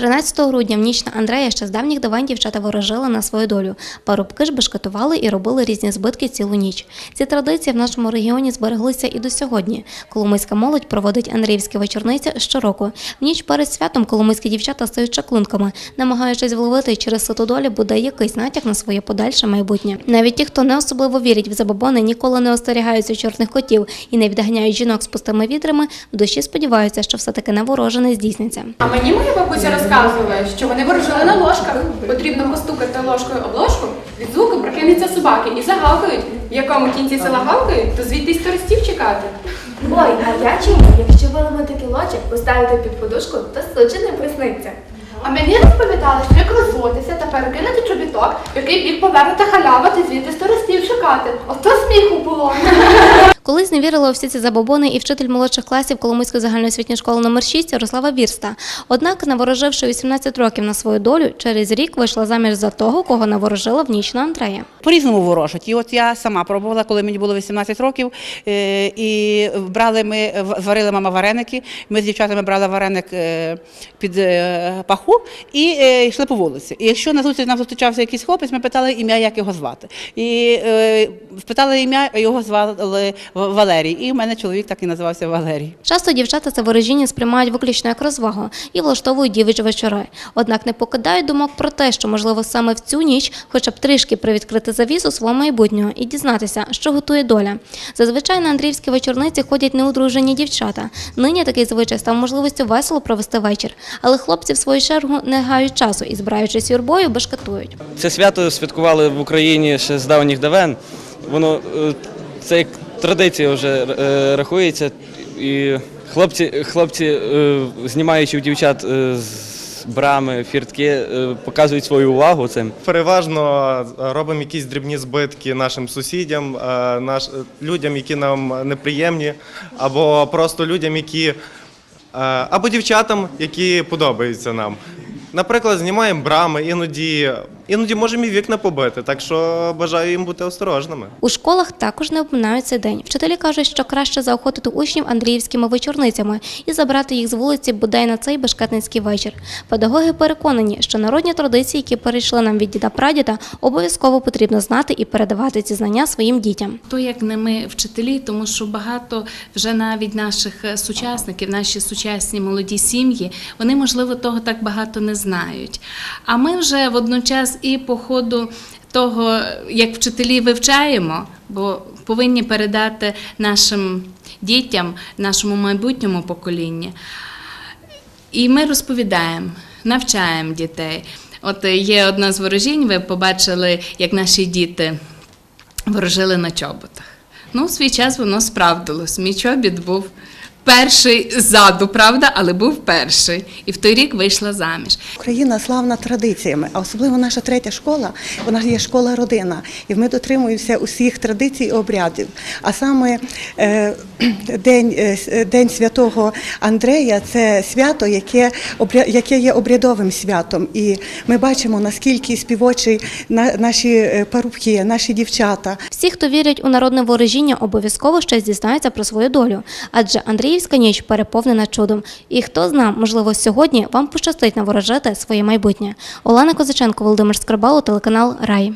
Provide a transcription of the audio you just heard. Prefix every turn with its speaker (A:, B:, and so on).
A: 13 грудня в ніч на Андрея ще з давніх давань дівчата ворожили на свою долю. Парубки ж бешкетували і робили різні збитки цілу ніч. Ці традиції в нашому регіоні збереглися і до сьогодні. Коломийська молодь проводить Андріївські вечорниці щороку. В ніч перед святом коломийські дівчата стають чаклунками, намагаючись вловити через ситу долі буде якийсь натяк на своє подальше майбутнє. Навіть ті, хто не особливо вірять в забобони, ніколи не остерігаються чорних котів і не відганяють жінок з пустими відрами, в душі сподіваються, що все-таки наворожене здійсниться.
B: А мені моя бабуся розказувала, що вони ворожили на ложках. Потрібно постукати ложкою об ложку, від звуку прокинуться собаки і загавкають. В якому кінці села гавкають, то звідти й туристів чекати.
C: Ой, а я чому? Якщо виламати кілочок, поставити під подушку, то случай не присниться.
D: А мені розповідали, що як розводитися та перекинути чобіток, в який бік повернути халява та звідти туристів чекати. Ото сміху було.
A: Колись не вірила у всі ці забобони і вчитель молодших класів Коломийської загальноосвітньої школи номер 6 Ярослава Вірста. Однак, навороживши 18 років на свою долю, через рік вийшла заміж за того, кого наворожила в ніч на Андрея.
E: По-різному ворожать. І от я сама пробувала, коли мені було 18 років. е, І брали ми, в- зварили мама вареники. Ми з дівчатами брали вареник е, під е, паху і йшли по вулиці. І якщо на зустріч нам зустрічався якийсь хлопець, ми питали ім'я, як його звати. І спитали ім'я, його звали Валерій. І в мене чоловік так і називався Валерій.
A: Часто дівчата це ворожіння сприймають виключно як розвагу і влаштовують дівич вечори. Однак не покидають думок про те, що можливо саме в цю ніч, хоча б трішки привідкрити завісу свого майбутнього і дізнатися, що готує доля. Зазвичай на Андріївські вечорниці ходять неодружені дівчата. Нині такий звичай став можливістю весело провести вечір. Але хлопці, в свою чергу, не гають часу і, збираючись юрбою, бешкетують.
F: Це свято святкували в Україні ще з давніх давен. Воно е, це як традиція вже е, рахується. І хлопці, хлопці е, знімаючи в дівчат е, з брами, фіртки, показують свою увагу цим.
G: Переважно робимо якісь дрібні збитки нашим сусідям, наш, людям, які нам неприємні, або просто людям, які або дівчатам, які подобаються нам. Наприклад, знімаємо брами, іноді, іноді можемо і вікна побити, так що бажаю їм бути осторожними.
A: У школах також не обминають цей день. Вчителі кажуть, що краще заохотити учнів андріївськими вечорницями і забрати їх з вулиці бодай на цей бешкетницький вечір. Педагоги переконані, що народні традиції, які перейшли нам від діда прадіда, обов'язково потрібно знати і передавати ці знання своїм дітям.
H: То як не ми вчителі, тому що багато вже навіть наших е, сучасників, наші сучасні молоді сім'ї, вони можливо того так багато не знають. А ми вже водночас і по ходу того, як вчителі вивчаємо, бо повинні передати нашим дітям, нашому майбутньому поколінню. І ми розповідаємо, навчаємо дітей. От є одна з ворожінь, ви побачили, як наші діти ворожили на чоботах. Ну, свій час воно справдилось. Мій чобіт був перший ззаду, правда, але був перший. І в той рік вийшла заміж.
I: Україна славна традиціями, а особливо наша третя школа, вона є школа родина, і ми дотримуємося усіх традицій і обрядів. А саме е, день, е, день святого Андрея це свято, яке, обря- яке є обрядовим святом. І ми бачимо, наскільки співочі на, наші е, парубки, наші дівчата,
A: Всі, хто вірять у народне ворожіння, обов'язково щось дізнаються про свою долю, адже Андріївська ніч переповнена чудом. І хто зна, можливо, сьогодні вам пощастить наворожити своє майбутнє. Олена Козаченко, Володимир Скрибало, телеканал Рай.